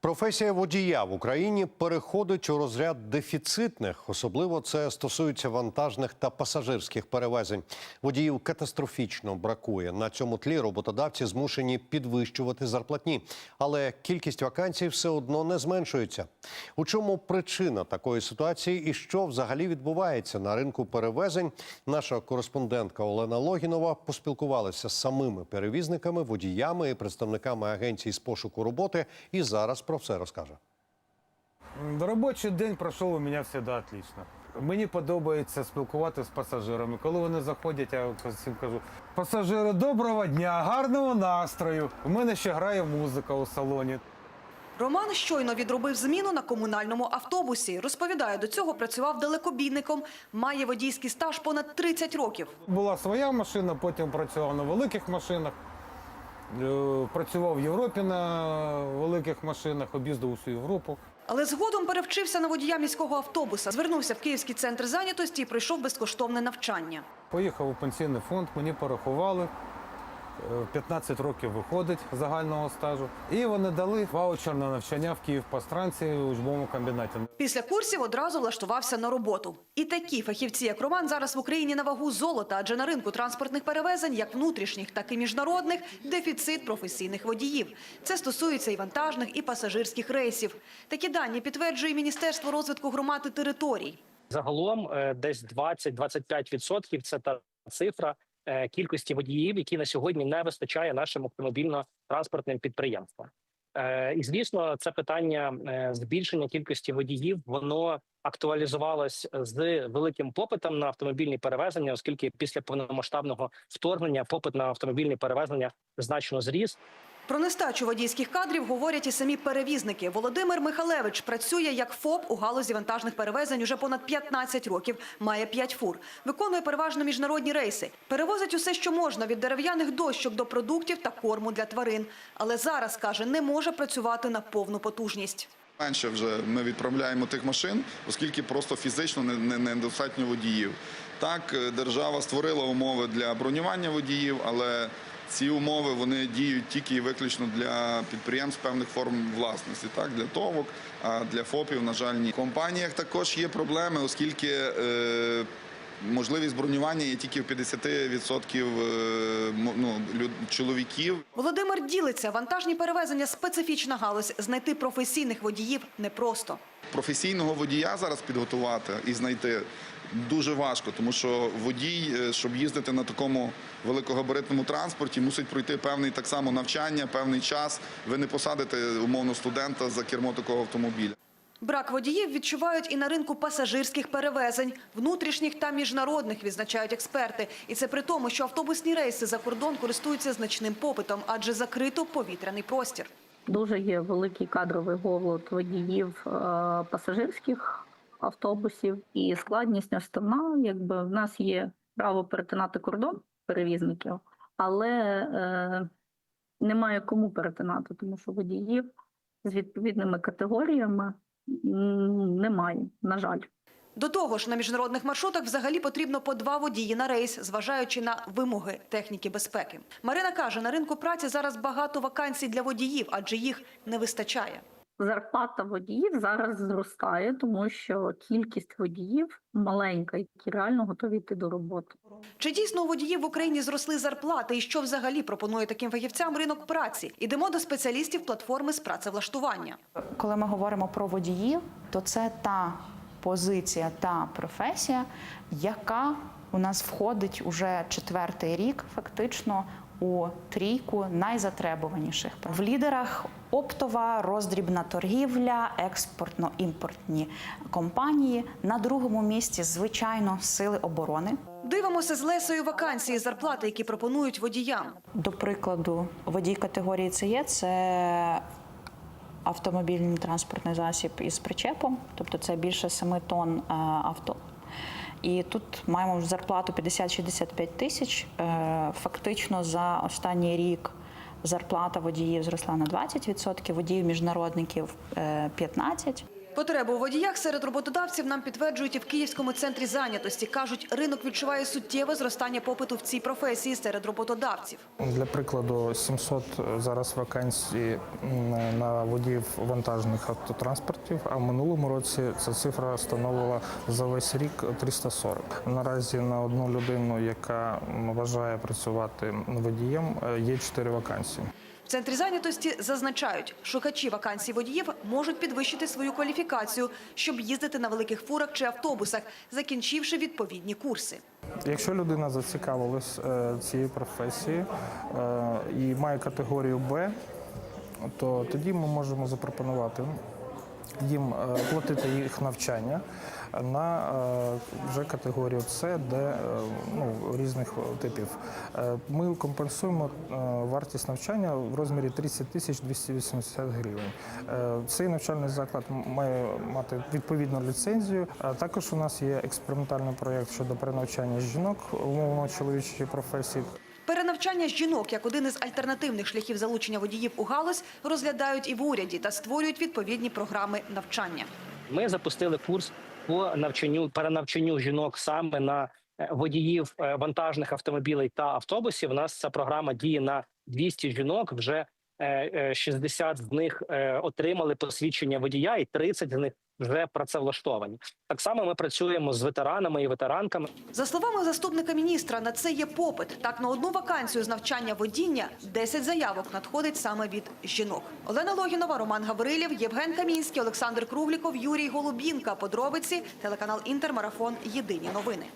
Професія водія в Україні переходить у розряд дефіцитних. Особливо це стосується вантажних та пасажирських перевезень. Водіїв катастрофічно бракує. На цьому тлі роботодавці змушені підвищувати зарплатні, але кількість вакансій все одно не зменшується. У чому причина такої ситуації і що взагалі відбувається на ринку перевезень? Наша кореспондентка Олена Логінова поспілкувалася з самими перевізниками, водіями і представниками агенцій з пошуку роботи. І зараз про все розкаже. Робочий день пройшов у мене завжди отлично. Мені подобається спілкуватися з пасажирами. Коли вони заходять, я всім кажу: пасажири, доброго дня, гарного настрою. У мене ще грає музика у салоні. Роман щойно відробив зміну на комунальному автобусі. Розповідає, до цього працював далекобійником, має водійський стаж понад 30 років. Була своя машина, потім працював на великих машинах. Е, Працював в Європі на великих машинах, об'їздив усю Європу. Але згодом перевчився на водія міського автобуса, звернувся в Київський центр зайнятості і пройшов безкоштовне навчання. Поїхав у пенсійний фонд, мені порахували. Е, 15 років виходить загального стажу. І вони дали ваучер на навчання в Київпастранці у учбовому комбінаті. Після курсів одразу влаштувався на роботу. І такі фахівці, як Роман, зараз в Україні на вагу золота, адже на ринку транспортних перевезень, як внутрішніх, так і міжнародних, дефіцит професійних водіїв. Це стосується і вантажних, і пасажирських рейсів. Такі дані підтверджує Міністерство розвитку громад і територій. Загалом е, десь 20-25% – це та цифра кількості водіїв, які на сьогодні не вистачає нашим автомобільно-транспортним підприємствам. Е, І звісно, це питання е, збільшення кількості водіїв воно актуалізувалось з великим попитом на автомобільні перевезення, оскільки після повномасштабного вторгнення попит на автомобільні перевезення значно зріс. Про нестачу водійських кадрів говорять і самі перевізники. Володимир Михалевич працює як ФОП у галузі вантажних перевезень уже понад 15 років. Має 5 фур. Виконує переважно міжнародні рейси. Перевозить усе, що можна, від дерев'яних дощок до продуктів та корму для тварин. Але зараз, каже, не може працювати на повну потужність. Менше вже ми відправляємо тих машин, оскільки просто фізично не- не- недостатньо водіїв. Так, е, держава створила умови для бронювання водіїв, але ці умови вони діють тільки і виключно для підприємств певних форм власності, так для товок, а для ФОПів, на жаль, ні. В компаніях також є проблеми, оскільки е, можливість бронювання є тільки в 50% е, ну, чоловіків. Володимир ділиться. Вантажні перевезення – специфічна галузь. Знайти професійних водіїв непросто. професійного водія зараз підготувати і знайти дуже важко, тому що водій, е, щоб їздити на такому великогабаритному транспорті, мусить пройти певний так само навчання, певний час. Ви не посадите умовно студента за кермо такого автомобіля. Брак водіїв відчувають і на ринку пасажирських перевезень, внутрішніх та міжнародних, відзначають експерти. І це при тому, що автобусні рейси за кордон користуються значним попитом, адже закрито повітряний простір. Дуже є великий кадровий голод водіїв е, пасажирських автобусів, і складність основна, якби в нас є право перетинати кордон перевізників, але е, немає кому перетинати, тому що водіїв з відповідними категоріями немає, на жаль. До того ж, на міжнародних маршрутах взагалі потрібно по два водії на рейс, зважаючи на вимоги техніки безпеки. Марина каже, на ринку праці зараз багато вакансій для водіїв, адже їх не вистачає. Зарплата водіїв зараз зростає, тому що кількість водіїв маленька, які реально готові йти до роботи. Чи дійсно у водіїв в Україні зросли зарплати і що взагалі пропонує таким фахівцям ринок праці? Ідемо до спеціалістів платформи з працевлаштування. Коли ми говоримо про водіїв, то це та позиція, та професія, яка у нас входить уже четвертий рік, фактично у трійку найзатребуваніших. В лідерах оптова, роздрібна торгівля, експортно-імпортні компанії. На другому місці, звичайно, сили оборони. Дивимося з Лесею вакансії зарплати, які пропонують водіям. До прикладу, водій категорії ЦЕ – це автомобільний транспортний засіб із причепом, тобто це більше 7 тонн е, авто. І тут маємо зарплату 50-65 тисяч. Е, Фактично за останній рік зарплата водіїв зросла на 20%, водіїв міжнародників е, 15%. Потребу у водіях серед роботодавців нам підтверджують і в Київському центрі зайнятості. Кажуть, ринок відчуває суттєве зростання попиту в цій професії серед роботодавців. Для прикладу, 700 зараз вакансій на водіїв вантажних автотранспортів, а в минулому році ця цифра становила за весь рік 340. Наразі на одну людину, яка м, бажає працювати водієм, е, є 4 вакансії. В центрі зайнятості зазначають, шукачі вакансій водіїв можуть підвищити свою кваліфікацію, щоб їздити на великих фурах чи автобусах, закінчивши відповідні курси. Якщо людина зацікавилась е, цією професією е, і має категорію Б, то тоді ми можемо запропонувати їм е, платити їх навчання на вже категорію С, де е, ну, різних типів. Е, Ми компенсуємо е, вартість навчання в розмірі 30 тисяч 280 гривень. Цей навчальний заклад має мати відповідну ліцензію. А також у нас є експериментальний проєкт щодо перенавчання жінок умовно чоловічої професії. Перенавчання жінок як один із альтернативних шляхів залучення водіїв у галузь розглядають і в уряді та створюють відповідні програми навчання. Ми запустили курс по навчанню перенавчанню жінок саме на е, водіїв е, вантажних автомобілей та автобусів. У нас ця програма діє на 200 жінок. Вже е, е, 60 з них отримали посвідчення водія, і 30 з них вже працевлаштовані. Так само ми працюємо з ветеранами і ветеранками. За словами заступника міністра, на це є попит. Так, на одну вакансію з навчання водіння 10 заявок надходить саме від жінок. Олена Логінова, Роман Гаврилів, Євген Камінський, Олександр Кругліков, Юрій Голубінка. Подробиці телеканал Інтермарафон. Єдині новини.